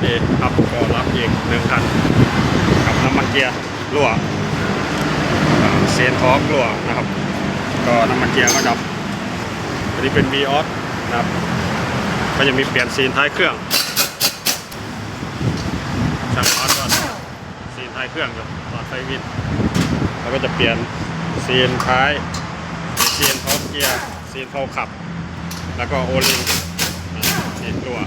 เอครับก็รับเอีกหนึ่งคันกับน้ำมันเกียร์รั่วเซนทอกรั่วนะครับ ก็น้ำมันเกียร์ก็ดับอันนี้เป็น v ีออสนะครับ ก็จะมีเปลี่ยนซีนท้ายเครื่องช่างออสก็ซีนท้ายเครื่องอยู่ตอนไฟวินแล้วก็จะเปลี่ยนซีนท้ายซีนท็อเกียร์ซีนเผาขับ แล้วก็โอลิงซีนตัว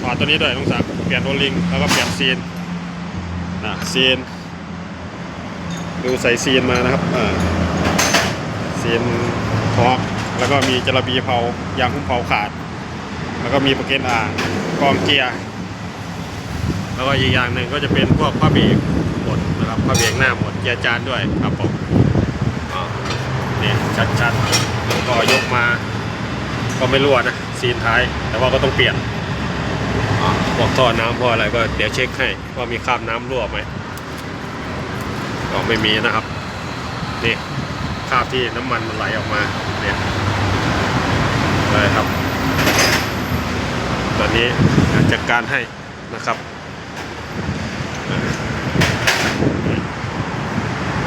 ถอดตัวนี้ด้วยต้องสั่งเปลี่ยนโอลิงแล้วก็เปลี่ยนซีนนะซีนดูใส่ซีนมานะครับเออซีนทอกแล้วก็มีจระบีเผายางหุ้มเผาขาด แล้วก็มีประเกนอ่างกองเกียร์แล้วก็อีกอย่างหนึ่งก็จะเป็นพวกผ้าเบรกหมดนะครับผ้าเบรกหน้าหมดเกียร์จานด้วยครับผมนี่ชัดๆก็ยกมา ก็ไม่รั่วนะซีนท้าย แต่ว่าก็ต้องเปลี่ยน พวกท่อน้ำพวกอะไรก็เดี๋ยวเช็คให้ว่ามีคราบน้ำรั่วไหมก็ไม่มีนะครับ นี่คราบที่น้ำมันมันไหลออกมาเนี่ยเลยครับ ตอนนี้จัดการให้นะครับ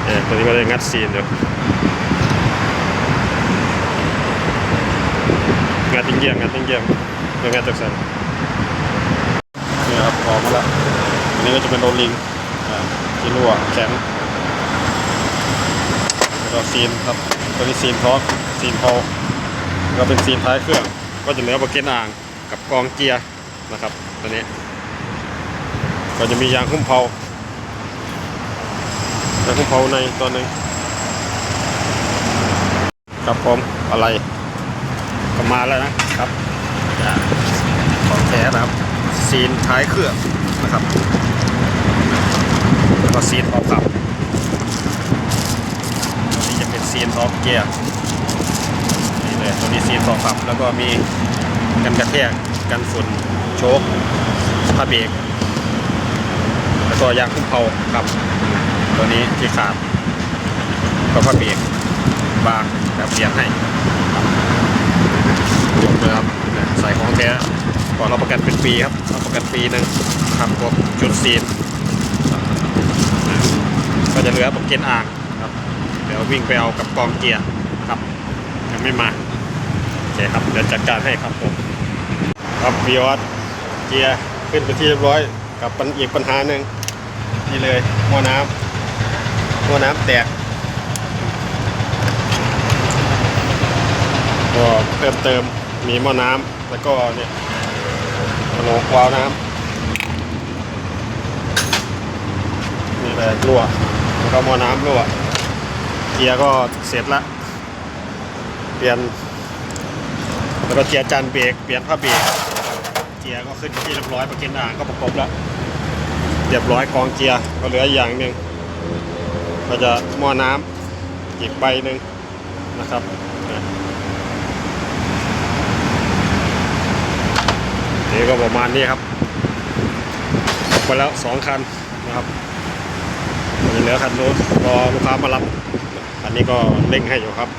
เออตอนนี้ก็ได้งัดซีนอยู่งัดติ้งเยี่ยมงัดติ้งเยี่ยมแล้วงัดจากสันนี่ ครับออกมาแล้วอันนี้ก็จะเป็นโรลลิงที่รั่วแข็งแล้วก็ซีนครับตัวนี้ซีนทอกซีนพอลก็เป็นซีนท้ายเครื่อง ก็จะเหลือประเก็นอ่างกับกองเกียร์นะครับตัวนี้ ก็จะมียางหุ้มเผายางหุ้มเผาในตัวหนึ่งครับผมอะไรก็มาแล้วนะครับของแท้นะครับ ซีนท้ายเครื่องนะครับ แล้วก็ซีนพอขับตัวนี้จะเป็นซีนท็อปเกียร์นี่เลยตัวนี้ซีนพอขับ แล้วก็มีกันกระแทกกันฝุ่นโชคผ้าเบรกแล้วก็ยางคุ้มเผาครับ ตัวนี้ที่ขาดก็ผ้าเบรกบางแบบเปลี่ยนให้จบเลยครับเนี่ยใส่ของแท้ก่อน เราประกันเป็นปีครับเราประกันปีหนึ่งครับพวกจุดซีนก็จะเหลือประเก็นอ่างครับ เดี๋ยววิ่งไปเอากับกองเกียร์ครับ ยังไม่มาโอเคครับเดี๋ยวจัดการให้ครับผม ครับวีออสเกียร์ขึ้นไปที่เรียบร้อย กับปัญอีกปัญหาหนึ่งนี่เลยหม้อน้ำหม้อน้ำแตกก็เพิ่มเติมมีหม้อน้ำแล้วก็เนี่ย โหลกวาวน้ำนี่เลยรั่วแล้วก็มอน้ำรั่วเกียร์ก็เสร็จละ เปลี่ยน แล้วก็เกียร์จานเบรกเปลี่ยนผ้าเบรกเกียร์ก็ขึ้นที่เรียบร้อยประเก็นอ่างก็ประกบแล้วเรียบร้อยกองเกียร์ก็เหลืออย่างหนึ่งก็จะมอน้ำอีกใบหนึ่งนะครับนะ นี่ก็ประมาณนี้ครับออกไปแล้วสองคันนะครับเหลือคันโน้นรอลูกค้ามารับ อันนี้ก็เร่งให้อยู่ครับ